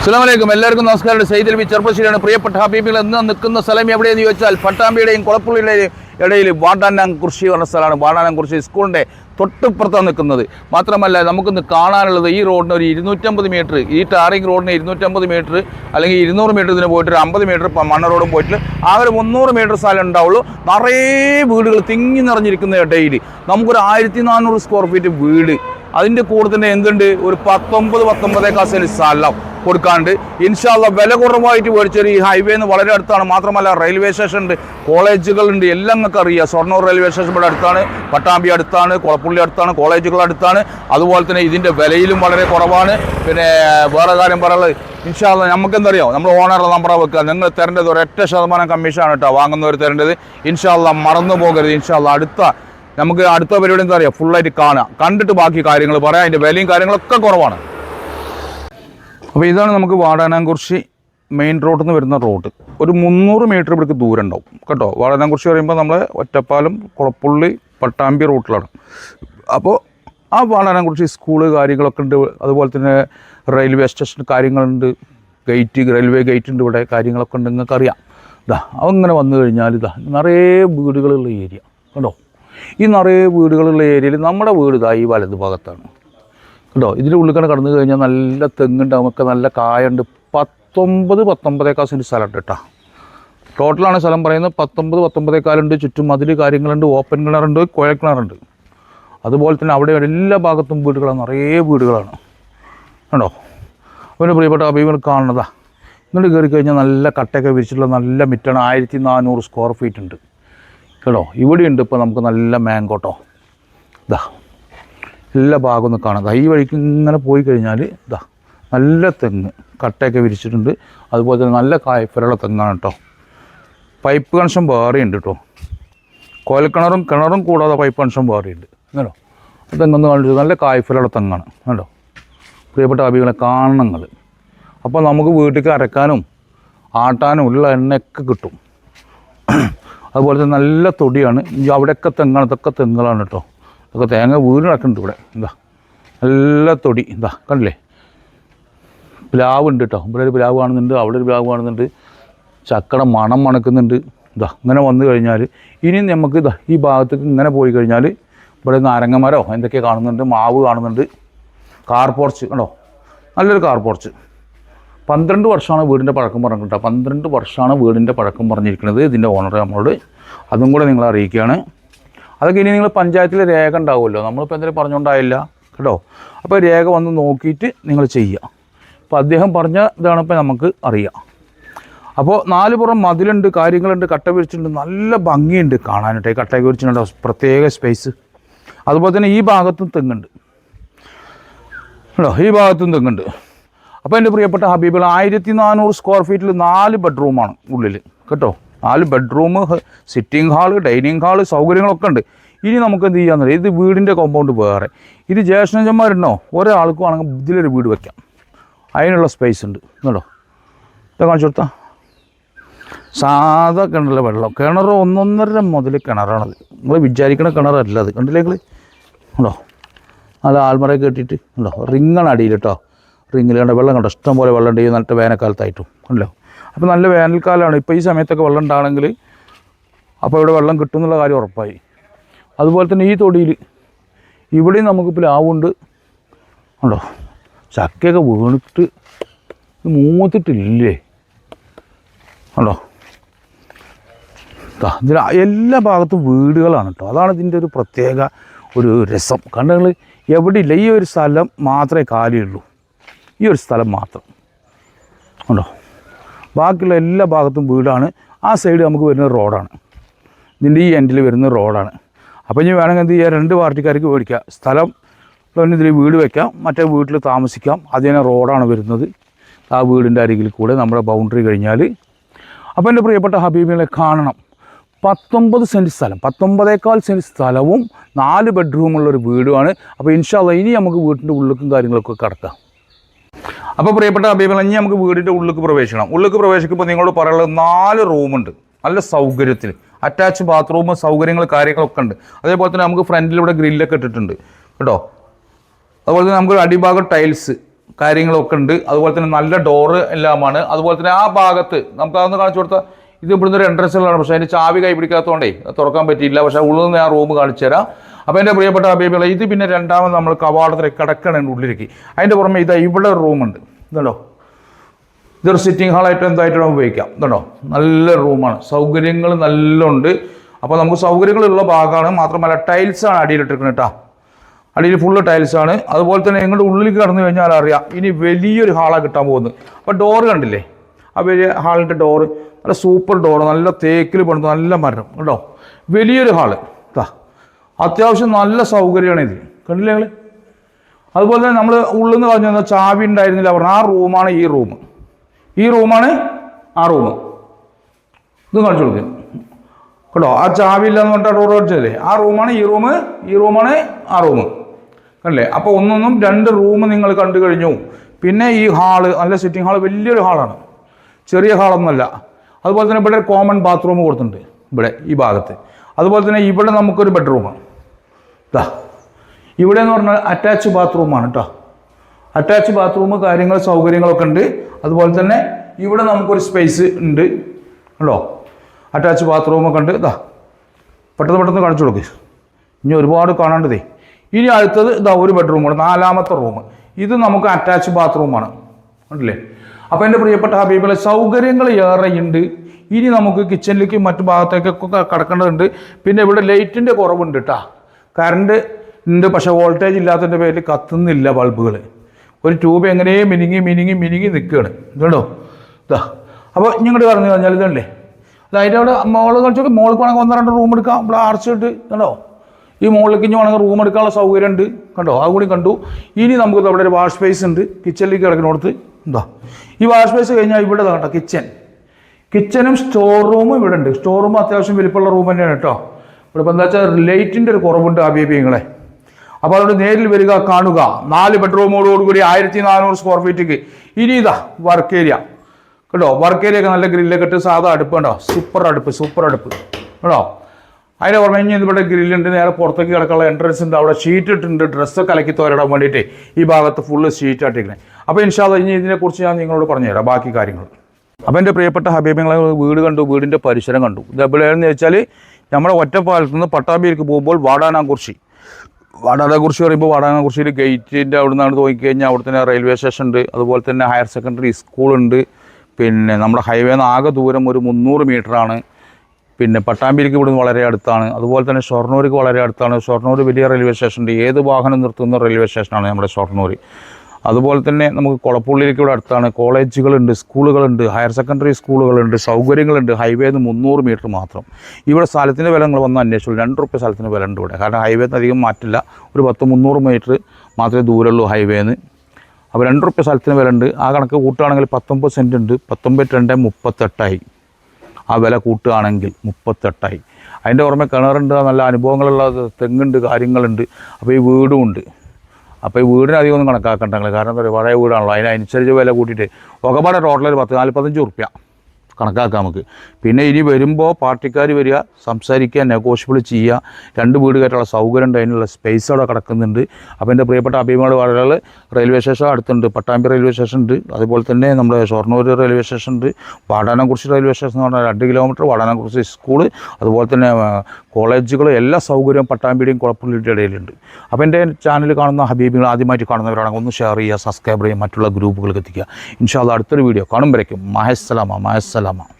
അസ്സലാമലൈക്കും. എല്ലാവർക്കും നമസ്കാരം സൈദൽ ബി ചെറുപ്പശ്ശേരിയാണ്. പ്രിയപ്പെട്ട ഹബീബികൾ എന്ന് നിൽക്കുന്ന സ്ഥലം എവിടെയെന്ന് ചോദിച്ചാൽ പട്ടാമ്പിയുടെയും കുളപ്പുള്ളിയുടെയും ഇടയിൽ വാടാനാം കുറിശി പറഞ്ഞ സ്ഥലമാണ്. വാടാനാം കുറിശി സ്കൂളിന്റെ തൊട്ടിപ്പുറത്താണ് നിൽക്കുന്നത്. മാത്രമല്ല നമുക്കിന്ന് കാണാനുള്ളത് ഈ റോഡിന് ഒരു ഇരുന്നൂറ്റമ്പത് മീറ്റർ ഈ ടാറിംഗ് റോഡിന് ഇരുന്നൂറ്റമ്പത് മീറ്റർ അല്ലെങ്കിൽ ഇരുന്നൂറ് മീറ്റർ ഇതിന് പോയിട്ട് ഒരു അമ്പത് മീറ്റർ മണ്ണ റോഡും പോയിട്ട് ആകെ ഒരു മുന്നൂറ് മീറ്റർ സ്ഥലം ഉണ്ടാവുള്ളൂ. നിറയെ വീടുകൾ തിങ്ങി നിറഞ്ഞിരിക്കുന്ന ഇടയിൽ. നമുക്കൊരു ആയിരത്തി നാനൂറ് സ്ക്വയർ ഫീറ്റ് വീട്. അതിന്റെ കൂടെ തന്നെ എന്തുണ്ട്? ഒരു പത്തൊമ്പത് പത്തൊമ്പതേ സെന്റ് സ്ഥലം. കൊടുക്കാണ്ട് ഇൻഷാല്ല വില കുറവായിട്ട് മേടിച്ചൊരു ഈ ഹൈവേ നിന്ന് വളരെ അടുത്താണ്. മാത്രമല്ല റെയിൽവേ സ്റ്റേഷൻ ഉണ്ട് കോളേജുകളുണ്ട് എല്ലാം നിങ്ങൾക്ക് അറിയാം. ഷൊർണൂർ റെയിൽവേ സ്റ്റേഷൻ ഇവിടെ അടുത്താണ് പട്ടാമ്പി അടുത്താണ് കുളപ്പുള്ളി അടുത്താണ് കോളേജുകൾ അടുത്താണ്. അതുപോലെ തന്നെ ഇതിന്റെ വിലയിലും വളരെ കുറവാണ്. പിന്നെ വേറെ കാര്യം പറയാനുള്ളത് ഇൻഷാല്ല നമുക്ക് എന്തറിയോ നമ്മൾ ഓണറുടെ നമ്പർ വെക്കുക. നിങ്ങൾ തരേണ്ടത് ഒരൊറ്റ ശതമാനം കമ്മീഷനാണ് കേട്ടോ വാങ്ങുന്നവർ തരേണ്ടത്. ഇൻഷാല്ല മറന്നു പോകരുത്. ഇൻഷാല്ല അടുത്ത നമുക്ക് അടുത്ത പരിപാടി എന്താ പറയുക ഫുള്ളായിട്ട് കാണുക കണ്ടിട്ട് ബാക്കി കാര്യങ്ങൾ പറയാം. അതിന്റെ വിലയും കാര്യങ്ങളൊക്കെ കുറവാണ്. അപ്പോൾ ഇതാണ് നമുക്ക് വാടാനാംകുറിശി മെയിൻ റോഡിൽ നിന്ന് വരുന്ന റോഡ് ഒരു മുന്നൂറ് മീറ്റർ ഇവിടേക്ക് ദൂരം ഉണ്ടാവും കേട്ടോ? വാടാനാംകുറിശി പറയുമ്പോൾ നമ്മൾ ഒറ്റപ്പാലം കുളപ്പുള്ളി പട്ടാമ്പി റൂട്ടിലാണ് അപ്പോൾ ആ വാടാനാംകുറിശി സ്കൂൾ കാര്യങ്ങളൊക്കെ ഉണ്ട് അതുപോലെ തന്നെ റെയിൽവേ സ്റ്റേഷൻ കാര്യങ്ങളുണ്ട് ഗേറ്റ് റെയിൽവേ ഗേറ്റ് ഉണ്ട് ഇവിടെ കാര്യങ്ങളൊക്കെ ഉണ്ട് നിങ്ങൾക്ക് അറിയാം. ഇതാ അങ്ങനെ വന്നു കഴിഞ്ഞാൽ ഇതാ നിറയെ വീടുകളുള്ള ഏരിയ കണ്ടോ? ഈ നിറയെ വീടുകളുള്ള ഏരിയയിൽ നമ്മുടെ വീട് ഇതാ ഈ വലത് ഭാഗത്താണ് കേട്ടോ ഇതിന്റെ ഉള്ളിൽ കടന്നു കഴിഞ്ഞാൽ നല്ല തെങ്ങുണ്ടാവും ഒക്കെ നല്ല കായുണ്ട്. പത്തൊമ്പത് പത്തൊമ്പതേക്കാൾ സെന്റ് സ്ഥലമുണ്ട് കേട്ടോ. ടോട്ടലാണ് സ്ഥലം പറയുന്നത്. പത്തൊമ്പത് പത്തൊമ്പതേക്കാലുണ്ട്. ചുറ്റും അതിൽ കാര്യങ്ങളുണ്ട് ഓപ്പൺ കിണറുണ്ട് കുഴൽ കിണറുണ്ട് അതുപോലെ തന്നെ അവിടെ എല്ലാ ഭാഗത്തും വീടുകളാണ്. നിറയെ വീടുകളാണ്. കണ്ടോ? അവന്റെ പ്രിയപ്പെട്ട അഭിമുഖം കാണുന്നതാ. ഇങ്ങോട്ട് കയറി കഴിഞ്ഞാൽ നല്ല കട്ടയൊക്കെ വിരിച്ചിട്ടുള്ള നല്ല മിറ്റാണ്. ആയിരത്തി നാനൂറ് സ്ക്വയർ ഫീറ്റ് ഉണ്ട്. കേട്ടോ ഇവിടെയുണ്ട് ഇപ്പോൾ നമുക്ക് നല്ല മാങ്കോട്ടോ ഇതാ എല്ലാ ഭാഗം ഒന്ന് കാണാം. ഈ വഴിക്ക് ഇങ്ങനെ പോയി കഴിഞ്ഞാൽ ഇതാ നല്ല തെങ്ങ് കട്ടയൊക്കെ വിരിച്ചിട്ടുണ്ട്. അതുപോലെ തന്നെ നല്ല കായ്ഫലുള്ള തെങ്ങാണ് കേട്ടോ പൈപ്പ് കണക്ഷൻ വേറെയുണ്ട് കേട്ടോ കോലക്കിണറും കിണറും കൂടാതെ പൈപ്പ് കണക്ഷൻ വേറെയുണ്ട്. കേട്ടോ തെങ്ങൊന്ന് കാണിച്ചു നല്ല കായ്ഫലുള്ള തെങ്ങാണ്. കേട്ടോ പ്രിയപ്പെട്ട അഭികളെ കാണണങ്ങൾ അപ്പോൾ നമുക്ക് വീട്ടിലേക്ക് അരക്കാനും ആട്ടാനും ഉള്ള എണ്ണയൊക്കെ കിട്ടും. അതുപോലെ തന്നെ നല്ല തൊടിയാണ്. അവിടെയൊക്കെ തെങ്ങാണ് ഇതൊക്കെ തെങ്ങുകളാണ് കേട്ടോ ഇതൊക്കെ തേങ്ങ വീണ് കിടക്കുന്നുണ്ട് ഇവിടെ. എന്താ നല്ല തൊടി. എന്താ കണ്ടില്ലേ? പ്ലാവ് ഉണ്ട് കേട്ടോ. ഇവിടെ ഒരു പ്ലാവ് കാണുന്നുണ്ട് അവിടെ ഒരു പ്ലാവ് കാണുന്നുണ്ട്. ചക്കട മണം മണക്കുന്നുണ്ട്. ഇതാ ഇങ്ങനെ വന്നു കഴിഞ്ഞാൽ ഇനി നമുക്ക് ഇതാ ഈ ഭാഗത്തേക്ക് ഇങ്ങനെ പോയി കഴിഞ്ഞാൽ ഇവിടെ നാരങ്ങമരോ എന്തൊക്കെ കാണുന്നുണ്ട് മാവ് കാണുന്നുണ്ട്. കാർ പോർച്ച് കണ്ടോ? നല്ലൊരു കാർ പോർച്ച്. പന്ത്രണ്ട് വർഷമാണ് വീടിന്റെ പഴക്കം പറഞ്ഞിട്ട് പന്ത്രണ്ട് വർഷമാണ് വീടിന്റെ പഴക്കം പറഞ്ഞിരിക്കുന്നത് ഇതിന്റെ ഓണർ നമ്മളോട്. അതും കൂടെ നിങ്ങളെ അറിയിക്കുകയാണ്. അതൊക്കെ ഇനി നിങ്ങൾ പഞ്ചായത്തിൽ രേഖ ഉണ്ടാവുമല്ലോ. നമ്മളിപ്പോൾ എന്തെങ്കിലും പറഞ്ഞുകൊണ്ടായില്ല കേട്ടോ? അപ്പോൾ രേഖ വന്ന് നോക്കിയിട്ട് നിങ്ങൾ ചെയ്യുക അപ്പോൾ അദ്ദേഹം പറഞ്ഞ ഇതാണ് ഇപ്പോൾ നമുക്ക് അറിയാം. അപ്പോൾ നാല് പുറം മതിലുണ്ട് കാര്യങ്ങളുണ്ട് കട്ട വിരിച്ചിട്ടുണ്ട് നല്ല ഭംഗിയുണ്ട് കാണാനായിട്ട്. ഈ കട്ടയൊക്കെ വിരിച്ചിട്ടുണ്ട്? പ്രത്യേക സ്പേസ് അതുപോലെ തന്നെ ഈ ഭാഗത്തും തെങ്ങുണ്ട്. കേട്ടോ? ഈ ഭാഗത്തും തെങ്ങുണ്ട്. അപ്പോൾ എന്റെ പ്രിയപ്പെട്ട ഹബീബുകൾ ആയിരത്തി നാനൂറ് സ്ക്വയർ ഫീറ്റിൽ നാല് ബെഡ്റൂമാണ് ഉള്ളിൽ കേട്ടോ? നാല് bedroom sitting hall dining hall സൗകര്യങ്ങളൊക്കെ ഉണ്ട്. ഇനി നമുക്ക് എന്ത് ചെയ്യാന്ന് പറയാം ഇത് വീടിന്റെ കോമ്പൗണ്ട് വേറെ. ഇത് ജ്യേഷ്ഠന്മാരുണ്ടോ ഒരാൾക്കും ആണെങ്കിൽ ഇതിലൊരു വീട് വെക്കാം. അതിനുള്ള സ്പേസ് ഉണ്ട്. കേട്ടോ ഇത് കാണിച്ചു കൊടുത്താ. സാധാ കിണറിലെ വെള്ളം. കിണർ ഒന്നൊന്നര മുതൽ കിണറാണത് നിങ്ങൾ വിചാരിക്കണ കിണറല്ല അത്. കണ്ടില്ലേ നിങ്ങൾ ഉണ്ടോ? നല്ല ആൽമറ കെട്ടിയിട്ട്. ഉണ്ടോ? റിങ്ങാണ് അടിയിൽ കേട്ടോ. റിങ്ങിൽ കണ്ട വെള്ളം കണ്ടോ? ഇഷ്ടം പോലെ വെള്ളം ഉണ്ട്. ഈ വേനൽക്കാലത്തായിട്ടും. ഉണ്ടല്ലോ? അപ്പോൾ നല്ല വേനൽക്കാലമാണ് ഇപ്പോൾ ഈ സമയത്തൊക്കെ വെള്ളം ഉണ്ടാണെങ്കിൽ അപ്പോൾ ഇവിടെ വെള്ളം കിട്ടും എന്നുള്ള കാര്യം ഉറപ്പായി. അതുപോലെ തന്നെ ഈ തൊടിയിൽ ഇവിടെയും നമുക്ക് പ്ലാവുണ്ട് ഉണ്ടോ. ചക്കയൊക്കെ വീണിട്ട് മൂത്തിട്ടില്ലേ? ഉണ്ടോ? ഇതിന് എല്ലാ ഭാഗത്തും വീടുകളാണ് കേട്ടോ അതാണ് ഇതിന്റെ ഒരു പ്രത്യേക ഒരു രസം. കണ്ടുകൾ എവിടെയില്ല ഈ ഒരു സ്ഥലം മാത്രമേ കാലിയുള്ളൂ. ഈ ഒരു സ്ഥലം മാത്രം. ഉണ്ടോ? ബാക്കിയുള്ള എല്ലാ ഭാഗത്തും വീടാണ്. ആ സൈഡ് നമുക്ക് വരുന്ന റോഡാണ് ഇതിന്റെ ഈ എൻഡിൽ വരുന്ന റോഡാണ് അപ്പോൾ ഇനി വേണമെങ്കിൽ എന്ത് ചെയ്യുക രണ്ട് പാർട്ടിക്കാർക്ക് മേടിക്കാം. സ്ഥലം ഇതിൽ വീട് വെക്കാം. മറ്റേ വീട്ടിൽ താമസിക്കാം. അതിനെ റോഡാണ് വരുന്നത്. ആ വീടിന്റെ അരികിൽ കൂടെ നമ്മുടെ ബൗണ്ടറി കഴിഞ്ഞാൽ അപ്പോൾ എന്റെ പ്രിയപ്പെട്ട ഹബീബിനെ കാണണം. പത്തൊമ്പത് സെന്റ് സ്ഥലം. പത്തൊമ്പതേക്കാൾ സെന്റ് സ്ഥലവും നാല് ബെഡ്റൂമുള്ളൊരു വീടുമാണ്. അപ്പോൾ ഇൻഷാല്ല ഇനി നമുക്ക് വീട്ടിന്റെ ഉള്ളിലേക്കും കാര്യങ്ങളൊക്കെ കിടക്കാം. അപ്പോൾ പ്രിയപ്പെട്ട അഭിപ്രായം ഇനി നമുക്ക് വീടിന്റെ ഉള്ളിലേക്ക് പ്രവേശിക്കണം. ഉള്ളിലേക്ക് പ്രവേശിക്കുമ്പോൾ നിങ്ങളോട് പറയാനുള്ളത് നാല് റൂമുണ്ട് നല്ല സൗകര്യത്തിൽ. അറ്റാച്ച് ബാത്റൂം സൗകര്യങ്ങൾ കാര്യങ്ങളൊക്കെ ഉണ്ട്. അതേപോലെ തന്നെ നമുക്ക് ഫ്രണ്ടിലൂടെ ഗ്രില്ലൊക്കെ ഇട്ടിട്ടുണ്ട്. കേട്ടോ? അതുപോലെ തന്നെ നമുക്ക് അടിഭാഗം ടൈൽസ് കാര്യങ്ങളൊക്കെ ഉണ്ട്. അതുപോലെ തന്നെ നല്ല ഡോറ് എല്ലാമാണ് അതുപോലെ തന്നെ ആ ഭാഗത്ത് നമുക്ക് അതൊന്ന് കാണിച്ചു കൊടുത്താൽ ഇത് ഇവിടുന്ന് ഒരു എൻട്രൻസിലാണ് പക്ഷേ അതിന്റെ ചാവി കൈ പിടിക്കാത്തതുകൊണ്ടേ തുറക്കാൻ പറ്റിയില്ല. പക്ഷേ ഉള്ളിൽ നിന്ന് ആ റൂം കാണിച്ചു തരാം. അപ്പോൾ എന്റെ പ്രിയപ്പെട്ട അഭിപ്രായം ഇത് പിന്നെ രണ്ടാമത് നമ്മൾ കവാടത്തിലേക്ക് കിടക്കണം ഉള്ളിലേക്ക്. അതിന്റെ പുറമെ ഇതാ ഇവിടെ ഒരു റൂമുണ്ട് ഇതുണ്ടോ? ഇതൊരു സിറ്റിംഗ് ഹാളായിട്ട് എന്തായിട്ടും ഉപയോഗിക്കാം. ഇതുണ്ടോ? നല്ല റൂമാണ് സൗകര്യങ്ങൾ നല്ലുണ്ട് അപ്പോൾ നമുക്ക് സൗകര്യങ്ങളുള്ള ഭാഗമാണ്. മാത്രമല്ല ടൈൽസാണ് അടിയിലിട്ടിരിക്കുന്നത് കേട്ടോ. അടിയിൽ ഫുള്ള് ടൈൽസാണ് അതുപോലെ തന്നെ നിങ്ങളുടെ ഉള്ളിലേക്ക് കടന്നു കഴിഞ്ഞാൽ അറിയാം ഇനി വലിയൊരു ഹാളാണ് കിട്ടാൻ പോകുന്നത്. അപ്പോൾ ഡോറ് കണ്ടില്ലേ? വലിയ ഹാളിന്റെ ഡോറ് നല്ല സൂപ്പർ ഡോറ് നല്ല തേക്കിൽ പണിത് നല്ല മരം കേട്ടോ വലിയൊരു ഹാൾ ഇതാ അത്യാവശ്യം നല്ല സൗകര്യമാണ് ഇത്. കണ്ടില്ലേ നിങ്ങൾ അതുപോലെ തന്നെ നമ്മൾ ഉള്ളിൽ നിന്ന് പറഞ്ഞു തന്നാൽ ചാവി ഉണ്ടായിരുന്നില്ല പറഞ്ഞു ആ റൂമാണ് ഈ റൂം. ഈ റൂമാണ് ആ റൂം. ഇത് കാണിച്ചു കൊടുക്കുക കേട്ടോ ആ ചാവി ഇല്ലാന്ന് പറഞ്ഞിട്ട് ഡോർ അടിച്ചതല്ലേ ആ റൂമാണ് ഈ റൂം ഈ റൂമാണ് ആ റൂം. കണ്ടില്ലേ? അപ്പോൾ ഒന്നൊന്നും രണ്ട് റൂം നിങ്ങൾ കണ്ടു കഴിഞ്ഞു. പിന്നെ ഈ ഹാൾ നല്ല സിറ്റിംഗ് ഹാൾ വലിയൊരു ഹാളാണ്. ചെറിയ ഹാളൊന്നുമല്ല. അതുപോലെ തന്നെ ഇവിടെ കോമൺ ബാത്റൂം കൊടുത്തിട്ടുണ്ട് ഇവിടെ ഈ ഭാഗത്ത്. അതുപോലെ തന്നെ ഇവിടെ നമുക്കൊരു ബെഡ്റൂം ഇതാ ഇവിടെ എന്ന് പറഞ്ഞാൽ അറ്റാച്ച് ബാത്റൂമാണ് കേട്ടോ അറ്റാച്ച് ബാത്റൂം കാര്യങ്ങൾ സൗകര്യങ്ങളൊക്കെ ഉണ്ട്. അതുപോലെ തന്നെ ഇവിടെ നമുക്കൊരു സ്പേസ് ഉണ്ട്. ഉണ്ടോ അറ്റാച്ച് ബാത്റൂമൊക്കെ ഉണ്ട്. ഇതാ പെട്ടെന്ന് പെട്ടെന്ന് കാണിച്ചു കൊടുക്ക്. ഇനി ഒരുപാട് കാണേണ്ടതേ ഇനി അടുത്തത് ഇതാ ഒരു ബെഡ്റൂം കൂടെ നാലാമത്തെ റൂം ഇത് നമുക്ക് അറ്റാച്ച് ബാത്റൂമാണ് കണ്ടില്ലേ? അപ്പോൾ എന്റെ പ്രിയപ്പെട്ട ഹബീബിലെ സൗകര്യങ്ങൾ ഏറെയുണ്ട്. ഇനി നമുക്ക് കിച്ചണിലേക്ക് മറ്റു ഭാഗത്തേക്കൊക്കെ കടക്കേണ്ടതുണ്ട്. പിന്നെ ഇവിടെ ലൈറ്റിന്റെ കുറവുണ്ട് കേട്ടോ കറണ്ട് ഉണ്ട് പക്ഷേ വോൾട്ടേജ് ഇല്ലാത്തതിന്റെ പേരിൽ കത്തുന്നില്ല ബൾബുകൾ ഒരു ട്യൂബ് എങ്ങനെയും മിനുങ്ങി മിനുങ്ങി മിനുങ്ങി നിൽക്കുകയാണ് ഇതുണ്ടോ? ഇതാ അപ്പോൾ ഇങ്ങോട്ട് പറഞ്ഞു കഴിഞ്ഞാൽ ഇതല്ലേ അത് അതിന്റെ അവിടെ മോൾ കളിച്ചു മോൾക്ക് വേണമെങ്കിൽ ഒന്ന് രണ്ട് റൂം എടുക്കാം. ഇവിടെ അടച്ചിട്ട് കണ്ടോ? ഈ മോളിലേക്ക് ഇനി വേണമെങ്കിൽ റൂം എടുക്കാനുള്ള സൗകര്യം ഉണ്ട് കണ്ടോ അതുകൂടി കണ്ടു. ഇനി നമുക്ക് അവിടെ ഒരു വാഷ് സ്പേസ് ഉണ്ട്. കിച്ചണിലേക്ക് കിടക്കുന്നിടത്ത് എന്താ ഈ വാഷ് ബേസ് കഴിഞ്ഞാൽ ഇവിടെ കേട്ടോ കിച്ചൺ കിച്ചനും സ്റ്റോർ റൂമും ഇവിടെ ഉണ്ട് സ്റ്റോർ റൂം അത്യാവശ്യം വലിപ്പമുള്ള റൂം തന്നെയാണ് കേട്ടോ. ഇവിടെ ഇപ്പം എന്താ വെച്ചാൽ ലൈറ്റിന്റെ ഒരു കുറവുണ്ട് ആ ബേബി നിങ്ങളെ. അപ്പോൾ അതുകൊണ്ട് നേരിൽ വരിക കാണുക. നാല് ബെഡ്റൂമോടുകൂടി ആയിരത്തി നാനൂറ് സ്ക്വയർ ഫീറ്റിക്ക് ഇനി ഇതാ വർക്ക് ഏരിയ കേട്ടോ വർക്ക് ഏരിയ ഒക്കെ നല്ല ഗ്രില്ലൊക്കെ ഇട്ട് സാധാ അടുപ്പ് കേട്ടോ സൂപ്പർ അടുപ്പ് സൂപ്പർ അടുപ്പ്. കേട്ടോ അതിന്റെ പുറമെ ഇനി ഇവിടെ ഗ്രില്ലുണ്ട് നേരെ പുറത്തേക്ക് കിടക്കാനുള്ള എൻട്രൻസ് ഉണ്ട്. അവിടെ ഷീറ്റ് ഇട്ടിട്ടുണ്ട്. ഡ്രസ്സൊക്കെ കലക്കി തോരിടാൻ വേണ്ടിയിട്ട് ഈ ഭാഗത്ത് ഫുള്ള് ഷീറ്റ് ആട്ടിരിക്കുന്നത് അപ്പോൾ ഇൻഷാല്ല ഇനി ഇതിനെക്കുറിച്ച് ഞാൻ നിങ്ങളോട് പറഞ്ഞുതരാം. ബാക്കി കാര്യങ്ങൾ. അപ്പോൾ എന്റെ പ്രിയപ്പെട്ട ഹബീബങ്ങളെ വീട് കണ്ടു വീടിന്റെ പരിസരം കണ്ടു. ഇതെവിടെയാണെന്ന് വെച്ചാൽ നമ്മുടെ ഒറ്റപ്പാലത്ത് നിന്ന് പട്ടാമ്പിയിലേക്ക് പോകുമ്പോൾ വാടാനാകുറിശി. വാടാനാകുറിശി പറയുമ്പോൾ വാടാനാകുറിശിയിൽ ഗേറ്റിന്റെ അവിടെ നിന്നാണ് തോന്നിക്കഴിഞ്ഞാൽ അവിടെ തന്നെ റെയിൽവേ സ്റ്റേഷൻ ഉണ്ട്. അതുപോലെ തന്നെ ഹയർ സെക്കൻഡറി സ്കൂളുണ്ട് പിന്നെ നമ്മുടെ ഹൈവേ നിന്ന് ആകെ ദൂരം ഒരു മുന്നൂറ് മീറ്ററാണ് പിന്നെ പട്ടാമ്പിയിലേക്ക് ഇവിടുന്ന് വളരെ അടുത്താണ്. അതുപോലെ തന്നെ ഷൊർണൂർക്ക് വളരെ അടുത്താണ്. ഷൊർണൂർ വലിയ റെയിൽവേ സ്റ്റേഷനുണ്ട്. ഏത് വാഹനം നിർത്തുന്ന റെയിൽവേ സ്റ്റേഷനാണ് നമ്മുടെ ഷൊർണൂർ. അതുപോലെ തന്നെ നമുക്ക് കുളപ്പുള്ളിയിലേക്ക് ഇവിടെ അടുത്താണ്. കോളേജുകളുണ്ട് സ്കൂളുകളുണ്ട് ഹയർ സെക്കൻഡറി സ്കൂളുകളുണ്ട് സൗകര്യങ്ങളുണ്ട്. ഹൈവേന്ന് മുന്നൂറ് മീറ്റർ മാത്രം. ഇവിടെ സ്ഥലത്തിന്റെ വില നിങ്ങൾ വന്ന് അന്വേഷിച്ചു രണ്ട് റുപ്യ സ്ഥലത്തിന് വില ഉണ്ട് ഇവിടെ. കാരണം ഹൈവേന്ന് അധികം മാറ്റില്ല. ഒരു പത്ത് മുന്നൂറ് മീറ്റർ മാത്രമേ ദൂരമുള്ളൂ ഹൈവേന്ന്. അപ്പോൾ രണ്ട് റുപ്യ സ്ഥലത്തിന് വില ഉണ്ട്. ആ കണക്ക് കൂട്ടുകയാണെങ്കിൽ പത്തൊമ്പത് സെന്റ് ഉണ്ട് പത്തൊമ്പത് രണ്ട് മുപ്പത്തെട്ടായി ആ വില കൂട്ടുകയാണെങ്കിൽ മുപ്പത്തെട്ടായി. അതിന്റെ പുറമെ കിണറുണ്ട് നല്ല അനുഭവങ്ങളുള്ള തെങ്ങുണ്ട് കാര്യങ്ങളുണ്ട്. അപ്പോൾ ഈ വീടും ഉണ്ട്. അപ്പോൾ ഈ വീടിന് അധികം ഒന്നും കണക്കാക്കണ്ട കാരണം എന്താ പറയുക പഴയ വീടാണല്ലോ. അതിനനുസരിച്ച് വില കൂട്ടിയിട്ട്. ഒക്കെപ്പാടെ ടോട്ടൽ ഒരു പത്ത് നാൽപ്പത്തഞ്ച് ഉറുപ്യ കണക്കാക്കാം നമുക്ക്. പിന്നെ ഇനി വരുമ്പോൾ പാർട്ടിക്കാർ വരിക സംസാരിക്കുക നെഗോഷ്യബിൾ ചെയ്യുക. രണ്ട് വീട് കയറ്റാനുള്ള സൗകര്യം ഉണ്ട് അതിനുള്ള സ്പേസ് അവിടെ കിടക്കുന്നുണ്ട്. അപ്പോൾ എന്റെ പ്രിയപ്പെട്ട അഭിമുഖ വാഴകൾ റെയിൽവേ സ്റ്റേഷൻ അടുത്തുണ്ട് പട്ടാമ്പി റെയിൽവേ സ്റ്റേഷൻ ഉണ്ട്. അതുപോലെ തന്നെ നമ്മുടെ ഷൊർണൂർ റെയിൽവേ സ്റ്റേഷൻ ഉണ്ട്. വാടാനംകുറിശി റെയിൽവേ സ്റ്റേഷൻ എന്ന് പറഞ്ഞാൽ രണ്ട് കിലോമീറ്റർ വാടാനംകുറിശി സ്കൂൾ അതുപോലെ തന്നെ കോളേജുകൾ എല്ലാ സൗകര്യവും പട്ടാമ്പിയുടെയും കുളപ്പുള്ളിയുടെ ഇടയിലുണ്ട്. അപ്പോൾ എന്റെ ചാനൽ കാണുന്ന ഹബീബികൾ ആദ്യമായിട്ട് കാണുന്നവരാണെങ്കിൽ ഒന്ന് ഷെയർ ചെയ്യുക സബ്സ്ക്രൈബ് ചെയ്യുക മറ്റുള്ള ഗ്രൂപ്പുകൾക്ക് എത്തിക്കുക. ഇൻഷാല്ല അടുത്തൊരു വീഡിയോ കാണുമ്പോഴേക്കും. മഹസ്സലാമ മഹസ്സലാമ